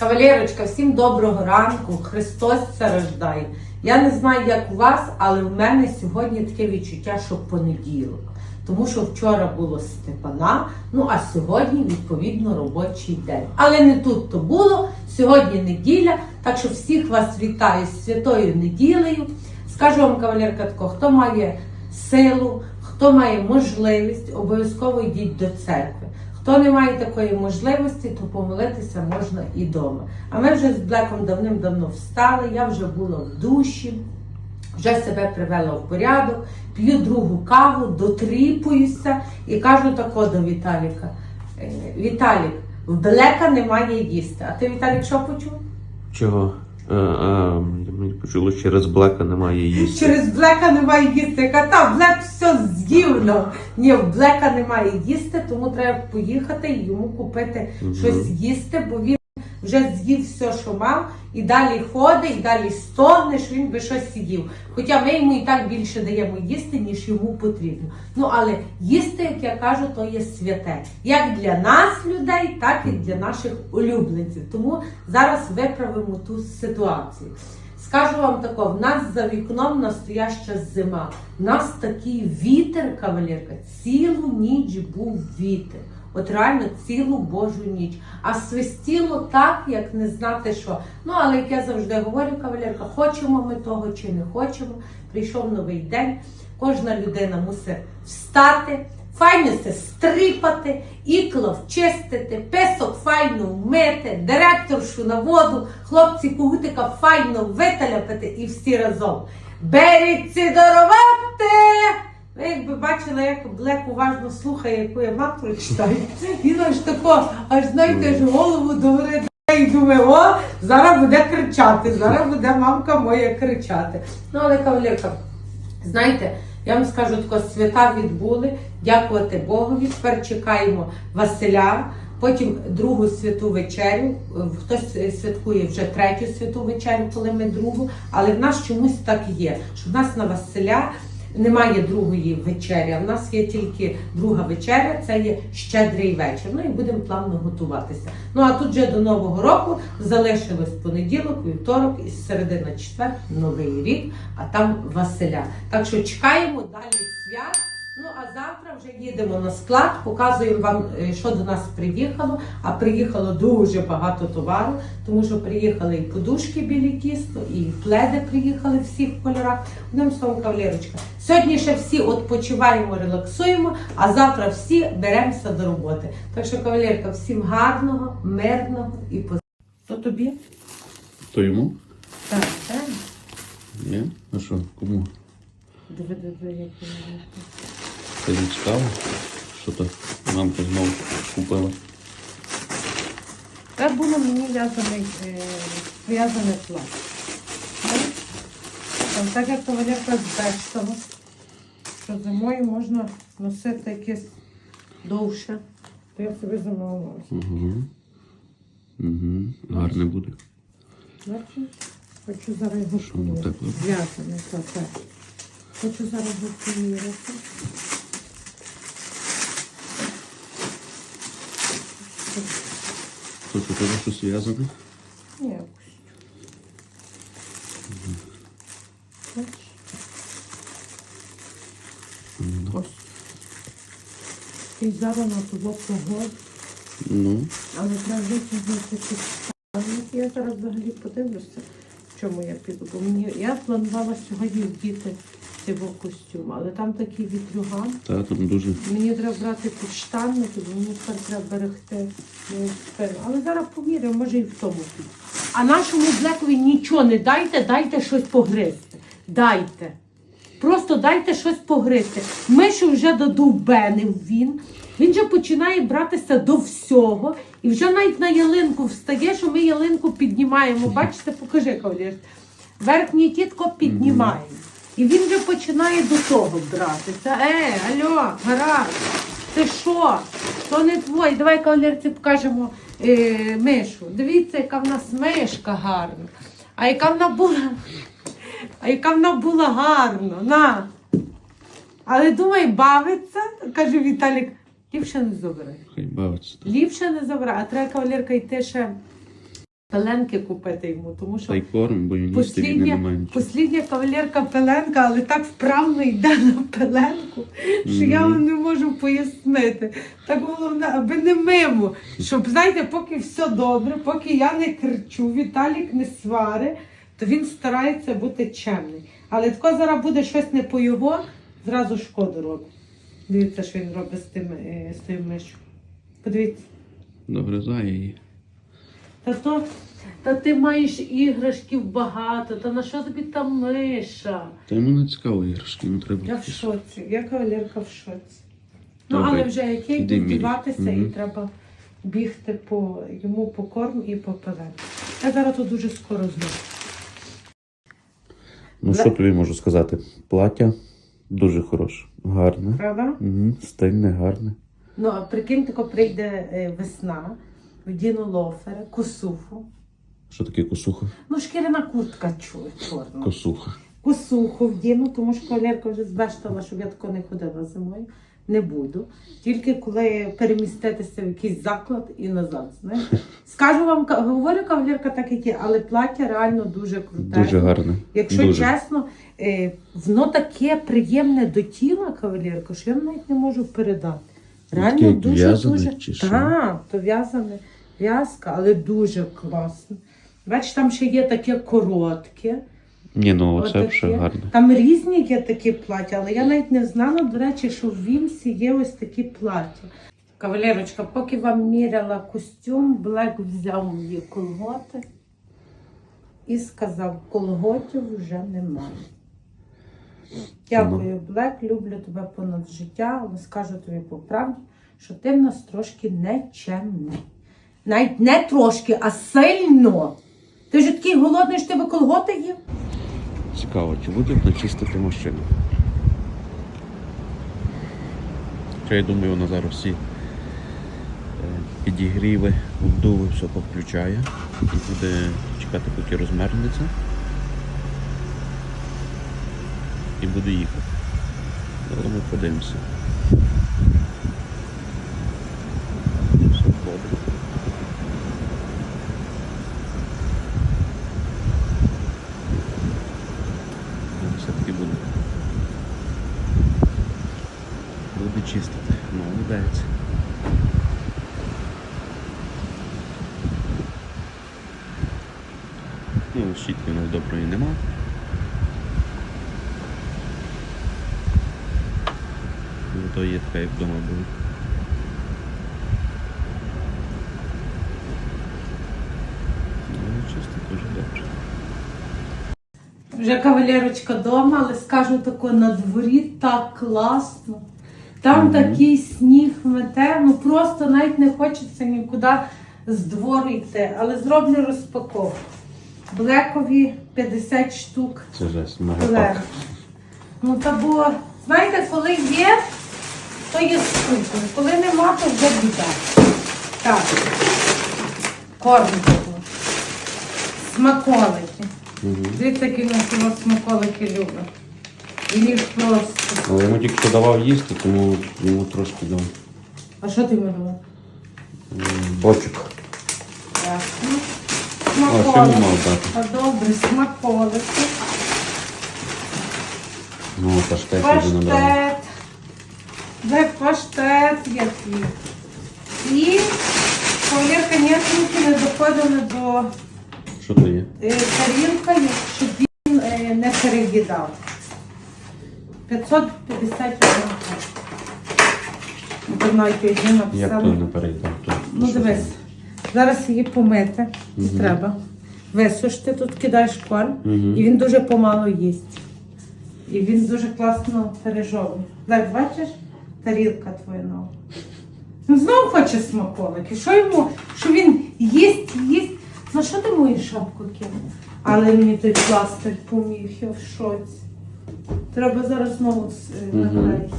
Кавалерочка, всім доброго ранку. Христос це. Я не знаю, як у вас, але в мене сьогодні таке відчуття, що понеділок. Тому що вчора було Степана, ну а сьогодні, відповідно, робочий день. Але не тут то було. Сьогодні неділя, так що всіх вас вітаю з святою неділею. Скажу вам, кавалерка, тако, хто має силу, хто має можливість, обов'язково йдіть до церкви. Хто не має такої можливості, то помолитися можна і вдома. А ми вже з Блеком давним-давно встали, я вже була в душі, вже себе привела в порядок, п'ю другу каву, дотріпуюся і кажу тако до Віталіка. «Е, Віталік, в Блека немає їсти. А ти, Віталік, що почув? Чого? А, а, мені почуло, через блека немає їсти. Через Блека немає їсти. Яка та Блек все з'їв. ну. Ні, в Блека немає їсти, тому треба поїхати і йому купити угу. щось їсти, бо він вже з'їв все, що мав, і далі ходить, і далі стогне, що він би щось сидів. Хоча ми йому і так більше даємо їсти, ніж йому потрібно. Ну але їсти, як я кажу, то є святе. Як для нас, людей, так і для наших улюбленців. Тому зараз виправимо ту ситуацію. Скажу вам тако, в нас за вікном настояща зима. В нас такий вітер, кавалерка, цілу ніч був вітер. От реально цілу Божу ніч. А свистіло так, як не знати що. Ну, але як я завжди говорю, кавалерка, хочемо ми того чи не хочемо. Прийшов новий день. Кожна людина мусить встати, файно се стрипати, ікло вчистити, песок файно вмити, директоршу на воду, хлопці кугутика файно виталяпати і всі разом. Беріться дарувати! Ви якби бачили, як Блек уважно слухає, яку я мантру читаю. Він аж тако, аж знаєте, ж голову догори і думає, о, зараз буде кричати, зараз буде мамка моя кричати. Ну, але кавалерка, знаєте, я вам скажу тако, свята відбули, дякувати Богові. Тепер чекаємо Василя. Потім другу святу вечерю. Хтось святкує вже третю святу вечерю, коли ми другу. Але в нас чомусь так є, що в нас на Василя немає другої вечері. В нас є тільки друга вечеря, це є щедрий вечір. Ну і будемо плавно готуватися. Ну а тут вже до Нового року залишилось понеділок, вівторок і середина четвер, новий рік, а там Василя. Так що чекаємо далі свят. Ну а завтра вже їдемо на склад, показуємо вам, е, що до нас приїхало. А приїхало дуже багато товару, тому що приїхали і подушки білі тісто, і пледи приїхали всі в кольорах. Одним словом, кавалерочка. Сьогодні ще всі відпочиваємо, релаксуємо, а завтра всі беремося до роботи. Так що, кавалерка, всім гарного, мирного і позитивного. То тобі? То йому? Так, так. Ні? А що, кому? Диви, диви, як він. Це не цікаво? Що то мамка знову купила? Це було мені в'язаний, е, в'язаний плат. Там, так як кавалерка з бештами, що зимою можна носити якесь довше, то я собі замовила. Угу. Угу. Гарне буде. Бачиш? Хочу зараз його? Зв'язаний так, так. Хочу зараз його. То це теж щось зв'язане? Ні? Ось. І зараз на того погоду. Ну, Але треба витягнути. Я зараз взагалі подивлюся, в чому я піду. Бо мені я планувала сьогодні вдіти цього костюм, але там такий вітрюган. та там дуже. Мені треба брати підштанники, бо мені тепер треба берегти мою спину. Але зараз поміряю, може і в тому піду. А нашому блекові нічого не дайте, дайте щось погризти. Дайте. Просто дайте щось погризти. Мишу вже додовбенив він. Він вже починає братися до всього. І вже навіть на ялинку встає, що ми ялинку піднімаємо. Бачите, покажи, кавалер. Верхнє тітко піднімаємо. І він вже починає до того братися. Е, алло, гаразд, ти що? То не твоє. Давай кавалерці покажемо е, мишу. Дивіться, яка в нас мишка гарна. А яка вона була? А яка вона була гарна, на. Але думай, бавиться, каже Віталік, ліпше не забирай. Хай бавиться. Ліпше не забирай, а треба кавалерка йти ще пеленки купити йому, тому що Та й корм, бо він послідня, має послідня кавалерка пеленка, але так вправно йде на пеленку, що я вам не можу пояснити. Так головне, аби не мимо. Щоб, знаєте, поки все добре, поки я не кричу, Віталік не свари, то він старається бути чемний. Але тако зараз буде щось не по його, зразу шкоду робить. Дивіться, що він робить з тим, е, з тою мишю. Подивіться. Догризає її. Та то, та ти маєш іграшків багато, та на що тобі та миша? Та йому не цікаво іграшки, йому треба. Я в шоці, я кавалерка в шоці. Ну, Добре. але вже як я Іди і Мгм. треба бігти по йому по корм і по пелен. Я зараз тут дуже скоро знову. Ну що тобі можу сказати? Плаття дуже хороше, гарне. Правда? Угу. Стильне, гарне. Ну, а прикинь, тако прийде е, весна, вдіну лофери, косуху. Що таке косуха? Ну, шкіряна куртка чорна. Косуха. Косуху вдіну, тому що кавалерка вже збештала, щоб я тако не ходила зимою. Не буду. Тільки коли переміститися в якийсь заклад і назад. Знаєте? Скажу вам, ка- говорю кавалерка так як є, але плаття реально дуже круте. Дуже гарне. Якщо дуже. чесно, е, воно таке приємне до тіла, кавалерка, що я навіть не можу передати. Реально дуже дуже? Так, то в'язане в'язка, але дуже класно. Бачиш, там ще є таке коротке. Ні, ну Отаке. вже гарне. Там різні є такі плаття, але я навіть не знала, до речі, що в Вімсі є ось такі плаття. Кавалерочка, поки вам міряла костюм, Блек взяв мої колготи і сказав, колготів вже немає. Дякую, Блек, люблю тебе понад життя, але скажу тобі по правді, що ти в нас трошки нечемний. Навіть не трошки, а сильно. Ти ж такий голодний, що тебе колготи їв? Цікаво, чи будуть начистити машину? Хоча я думаю, вона зараз всі е, підігріви, обдуви, все повключає і буде чекати, поки розмерзнеться. І буде їхати. Але ми подивимося. Все добре. Ну, все-таки буде. Буде чистити. Молодець. Ну, щітки у нас доброї нема. Ну, то є така, як вдома була. Ну, чистить дуже добре. Вже кавалерочка вдома, але скажу тако, на дворі так класно. Там Мгм. такий сніг мете, ну просто навіть не хочеться нікуди з двору йти. Але зроблю розпаковку. Блекові 50 штук. Це жесть, Лев. мегапак. Ну та бо, знаєте, коли є, то є супер. Коли нема, то вже біда. Так. Корм. Смаколики. Дивіться, які нас його смаколики любить. Він їх просто. Але йому тільки що давав їсти, тому йому трошки дав А що ти йому давав? бочок. Ясно. А, ще не Смаколики. мав дати. А добре, смаколики. Ну, паштет вже набрав. Паштет. Де паштет який. І кавалерка ніяк руки не доходили до Що то є? Е, тарілка, щоб він е, не переїдав. 550 гривень. Тут навіть одні Як то не перейдав? Ну дивись, зараз її помити Мгм. треба. Висушити, тут кидаєш корм, Мгм. і він дуже помало їсть. І він дуже класно пережовує. Так, бачиш, тарілка твоя нова. Він знову хоче смаколики. Що йому? Що він їсть, їсть. На що ти мою шапку кинув? Але мені той пластик поміг, я в шоці. Треба зараз знову е, награти.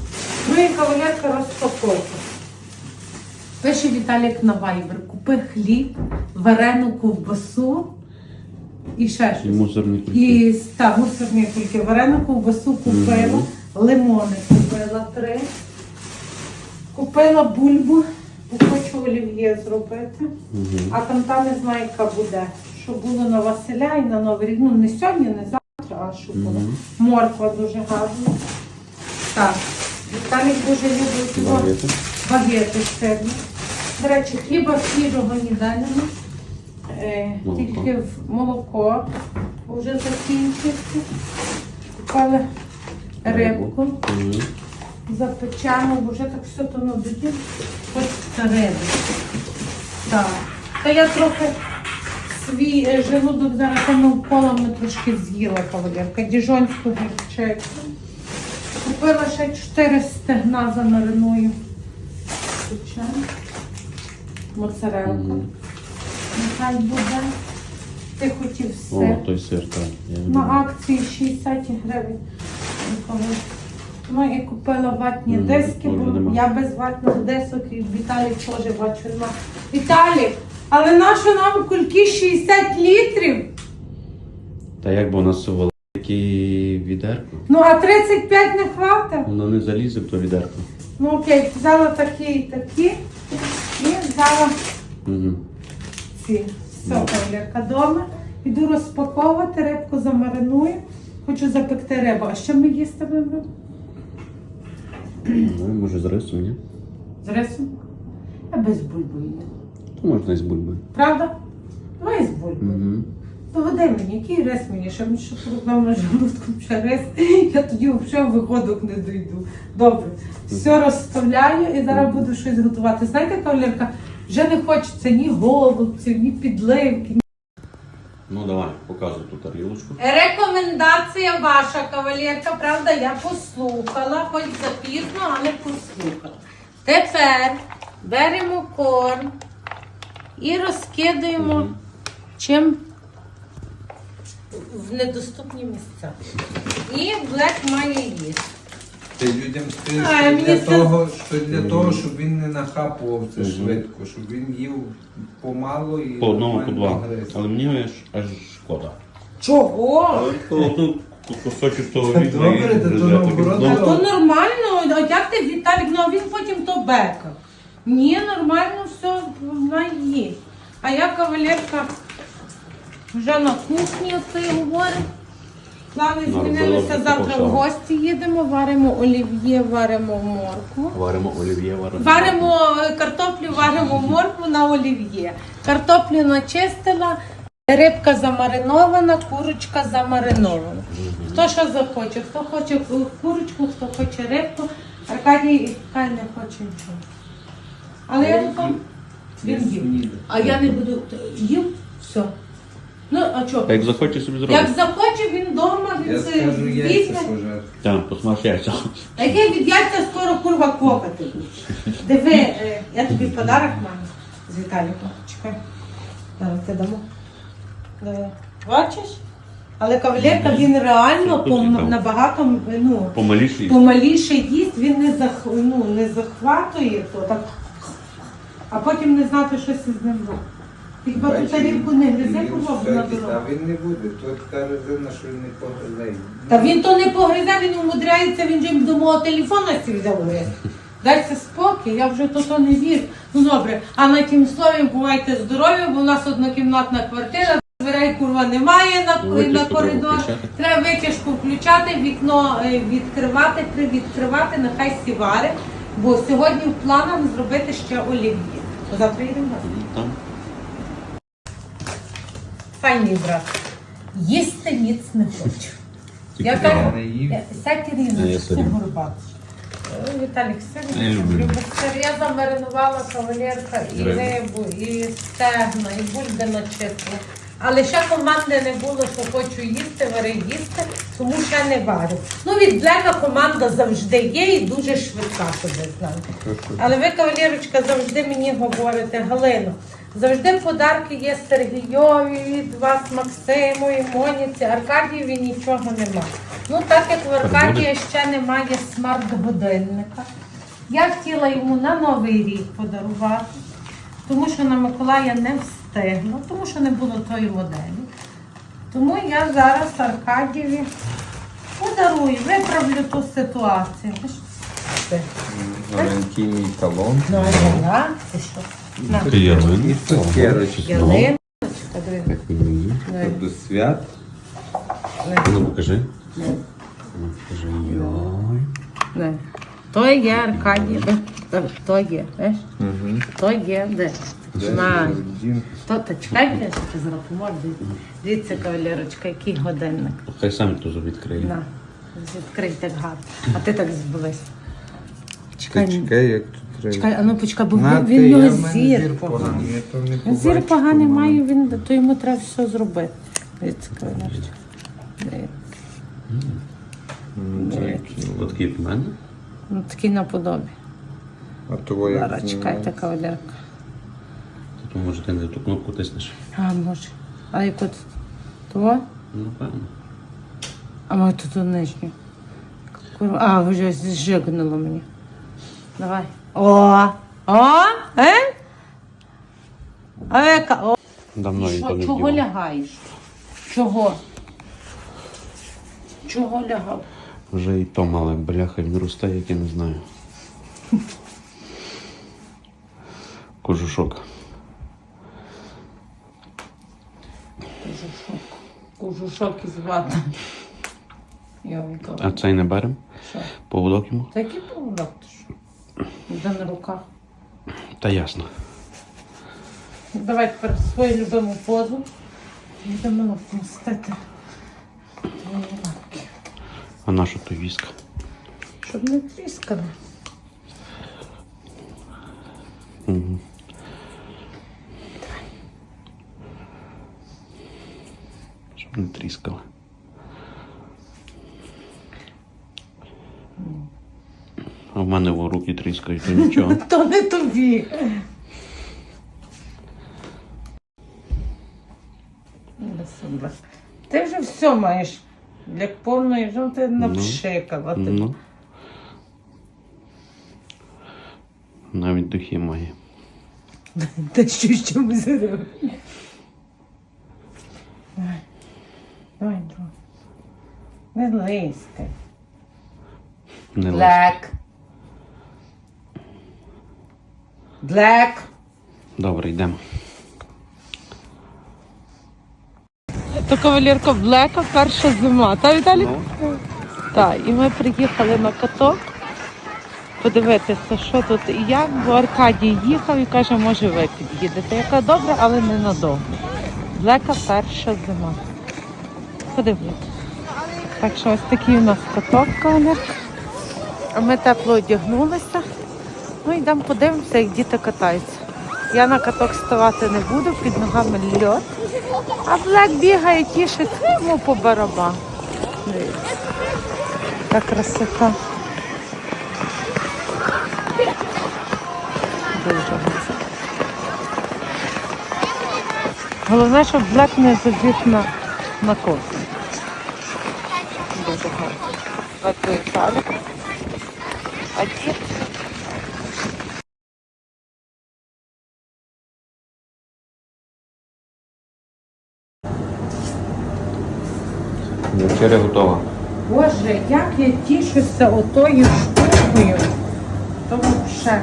Ну і кавалерка розпаковка. Пише Віталік на Viber, купи хліб, варену ковбасу і ще І щось. мусорні кульки. І та, мусорні кульки. Варену ковбасу купила, лимони купила три. Купила бульбу Хочу олів'є зробити. Угу. А там та не знаю, яка буде. Що було на Василя і на Новий рік. Ну не сьогодні, не завтра, а що було. Морква дуже гарна. Так. Віталік дуже любить. Багети. багети сирні. До речі, хліба свіжого ніде нема. Е, тільки в молоко вже закінчився. Купили рибку. Запечемо, бо вже так все то на обіді. Хочеться. Так. Та я трохи свій е, желудок зараз навколо трошки з'їла кавалерка. Діжонську гірчицю. Купила ще 4 стегна замариную. Звичайно. Моцарелка. Нехай буде. Ти хотів О, сир. той сир, так. На акції 60 гривень. Ну і купила ватні Мгм, диски, теж бо нема. я без ватних дисок і Віталій теж бачу нема. Віталій, але нащо нам кульки 60 літрів? Та як би у нас велике відерко? Ну а 35 не хватить? Воно не залізе в то відерко. Ну окей, взяла такі і такі. І взяла Угу. ці. Все, кавалерка дома. Іду розпаковувати, рибку замариную. Хочу запекти рибу. А що ми їсти будемо? Ну, може з рисом, ні? З рисом? Я без бульби їм. То можна і з бульбою. Правда? Давай з бульбою. Угу. Доведи мені, який рис мені, що мені що проблема желудком ще рис, я тоді взагалі виходок не дойду. Добре, все розставляю і зараз буду щось готувати. Знаєте, кавалерка, вже не хочеться ні голубців, ні підливки. Давай, показуй ту тарілочку. Рекомендація ваша, кавалерка, правда, я послухала, хоч запізно, але послухала. Тепер беремо корм і розкидаємо Мгм. чим в недоступні місця. І блек має їсти. Ти людям скажеш, А, що мені для, це- того, що для того, щоб він не нахапував це швидко, щоб він їв помало і По одному, по нормально два. гриз. Але мені аж, аж шкода. Чого? Але то кусочок того Та добре, та то наоборот, то нормально, а як ти Віталік, ну а він потім то бека. Ні, нормально все вона їсть. А я кавалерка вже на кухні оце говорю. Плани змінилися, завтра в гості їдемо, варимо олів'є, варимо моркву. Варимо олів'є, варимо. Варимо е, картоплю, варимо моркву на олів'є. Картоплю начистила, рибка замаринована, курочка замаринована. Хто що захоче, хто хоче курочку, хто хоче рибку. Аркадій хай не хоче нічого. Але я вам він їв. А я не буду їв, все. А чого? Як захоче собі Як захоче, він вдома, він Я це скажу яйця. Так, посмаж яйця. А яке від яйця скоро курва кокати. Диви, е, я тобі подарок маю з Віталіком. Чекай. Зараз ти дамо. Диви. Бачиш? Але кавалерка він реально Це пом- цікаво. набагато ну, Помаліше. помаліше їсть, він не, зах, ну, не захватує то так. А потім не знати, що з ним робити. Ти хіба ту Бачиш, тарілку не гризе, він на дорогу. він не буде. Тут така резина, що він не погризе. Та він то не погризе, він умудряється, він же до мого телефона сів взяв гриз. Дайте спокій, я вже то, то не вірю. Ну добре, а на тім слові бувайте здорові, бо у нас однокімнатна квартира, дверей курва немає на, на треба коридор. Треба витяжку включати, вікно е, відкривати, привідкривати, нехай сівари. Бо сьогодні в планах зробити ще олів'є. То Завтра їдемо. Там. Файний брат. Їсти ніц не хочу. Я кажу, е, Ірина, сорі. горбат. Віталік, сир. Я замаринувала кавалерка і Рибу. і стегна, і бульби начисла. Але ще команди не було, що хочу їсти, вари їсти, тому ще не варю. Ну, від Блека команда завжди є і дуже швидка, щоб ви знали. Але ви, кавалерочка, завжди мені говорите, Галино, завжди подарки є Сергійові, від вас Максиму і Моніці, Аркадієві нічого нема. Ну, так як в Аркадія ще немає смарт-годинника, я хотіла йому на Новий рік подарувати, тому що на Миколая не встигла, тому що не було тої моделі. Тому я зараз Аркадієві подарую, виправлю ту ситуацію. Ви ж- Це. Валентиній талон. Ну, а я, ти що? На. І цукерочки. ялиночка, диви. Так мені. Ну, До свят. Ну покажи. ну, Ну, Покажи. Йой. ну. То є Аркадій, де? То- то є, знаєш? То є, де? Знаю. То, чекай, я ще зараз. Дивіться, кавалерочка, який годинник. Хай сам тут відкриє. На, відкрий так гарно. А ти так збились. Чекай, чекай, як тут треба. чекай, а ну почекай, бо На, він, ти, він я в мене зір поганий. поганий, я то не Він Зір поганий то має, він, то йому треба все зробити. Дивіться, кавалерочка. Дивіться. М, дякую. От такий в мене. Ну, такий наподобі. А того як Зараз чекайте, кавалерка. То може ти не ту кнопку тиснеш. А, може. А яку тут? Того? Ну, напевно. А може тут нижню. Курва. А, вже зжигнуло мені. Давай. О! О! Е? А яка? О! Давно він Що, не чого лягаєш? Чого? Чого лягав? Вже і то мале бляха, він росте, як я не знаю. Кожушок. Кожушок. Кожушок із вата. А цей не беремо? Що? Поводок йому? Та який поводок? Де на руках? Та ясно. Давай тепер свою любиму позу. Будемо вмістити твої лапки. А на що то віска? Щоб не тріскали. Угу. Щоб не тріскали. А в мене в руки тріскають, то нічого. То не тобі. Ти вже все маєш. Для повної жовти напшикала. Ти Ну. Навіть духи має. Та що ще ми зробимо? Давай. Давай, друг. Не лиськай. Не лише. Блек. Блек. Добре, йдемо. То кавалерка Блека перша зима. Та Віталік? Так, і ми приїхали на каток подивитися, що тут і як, бо Аркадій їхав і каже, може ви під'їдете. Я кажу, добре, але ненадовго. Блека перша зима. Подивіться. Так що ось такий у нас каток, кавалерка. А ми тепло одягнулися. Ну йдемо подивимося, як діти катаються. Я на каток ставати не буду, під ногами льот. А Блек бігає, тішить, йому по барабану. Дивіться. Така красота. Дуже. Головне, щоб Блек не забіг на, на косу. Дуже гарно. Блек виїжджали. Вечеря готова. Боже, як я тішуся отою штукою. То взагалі.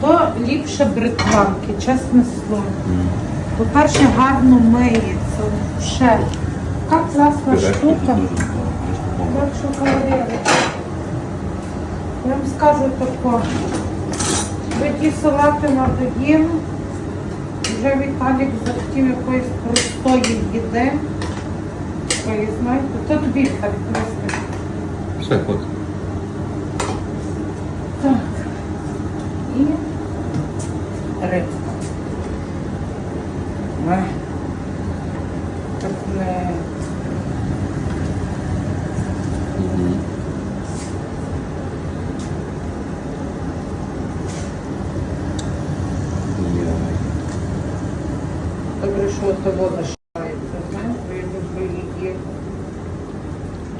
То ліпше бритванки, чесне слово. По-перше, гарно миється. Ще. Така класна штука. Що кавалери. Я вам скажу тако. Ви ті салати надоїм. Вже Віталік захотів якоїсь простої їди. Такої, знаєте, то тобі так просто. Все, ход. Так. І рибка. Ай. Так не. Добре, що та вода шається, знаєш, бо я люблю її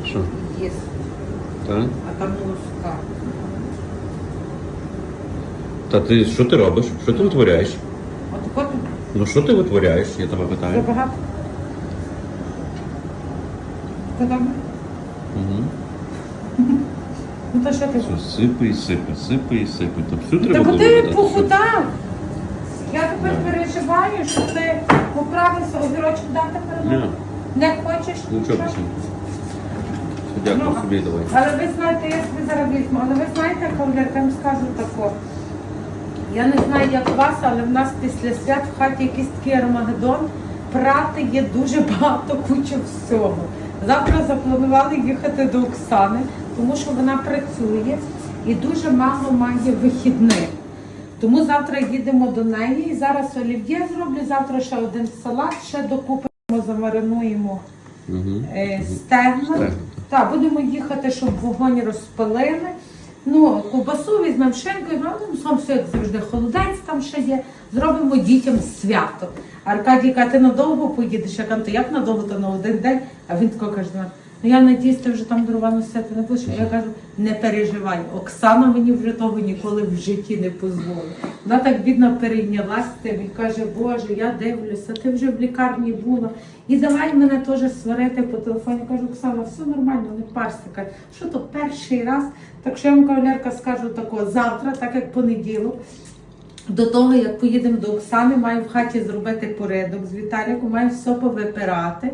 Що? їсти. Так? А там луска. Та ти що ти робиш? Що ти витворяєш? От потім Ну що ти витворяєш? Я тебе питаю. забагато. Та добре? Угу. Ну то що ти Все сипай, сипай, сипай. То всю Та треба бо ти додати? похудав. Я тепер переживаю, що ти поправився огірочку дати Ні, перед. Не хочеш? нічого Що? пішли. Дякую Ну, собі, давай. Але ви знаєте, я собі зараз візьму, але ви знаєте, кавалерка, я вам скажу тако. Я не знаю, як у вас, але в нас після свят в хаті якийсь такий армагеддон. Прати є дуже багато куча всього. Завтра запланували їхати до Оксани, тому що вона працює і дуже мало має вихідних. Тому завтра їдемо до неї і зараз олів'є зроблю, завтра ще один салат, ще докупимо, замаринуємо Угу. стегна. Так, будемо їхати, щоб вогонь розпалили. Ну, ковбасу візьмемо шинку, і ну, сам все як завжди, холодець там ще є. Зробимо дітям свято. Аркадій каже, ти надовго поїдеш? Я кажу, то як надовго, то на один день. А він тако каже, мене, ну я надіюсь, ти вже там дрова носити не будеш. Я кажу, не переживай, Оксана мені вже того ніколи в житті не дозволить. Вона так бідно перейнялась тим і каже, Боже, я дивлюся, ти вже в лікарні була. І давай мене теж сварити по телефоні. Я кажу, Оксана, все нормально, не парся. Каже, що то перший раз. Так що я вам кавалерка скажу тако, завтра, так як понеділок, до того, як поїдемо до Оксани, маю в хаті зробити порядок з Віталіком, маю все повипирати.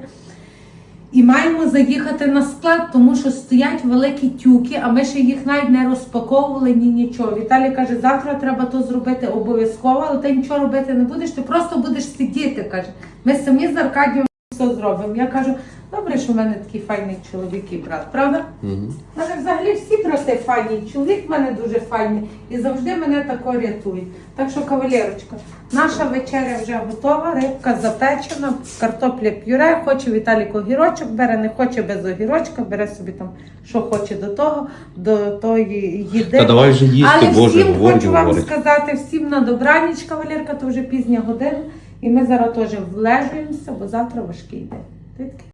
І маємо заїхати на склад, тому що стоять великі тюки, а ми ще їх навіть не розпаковували ні нічого. Віталій каже, завтра треба то зробити обов'язково, але ти нічого робити не будеш, ти просто будеш сидіти. каже. Ми самі з Аркадієм все зробимо. Я кажу, добре, що в мене такий файний чоловік і брат, правда? Угу. У мене взагалі всі брати файні, чоловік в мене дуже файний і завжди мене тако рятують. Так що, кавалерочка, наша вечеря вже готова, рибка запечена, картопля пюре, хоче Віталік огірочок бере, не хоче без огірочка, бере собі там, що хоче до того, до тої їди. Та давай вже їсти, Але Боже, всім говорить, хочу вам говорить. сказати, всім на добраніч, кавалерка, то вже пізня година. І ми зараз теж влежуємося, бо завтра важкий день.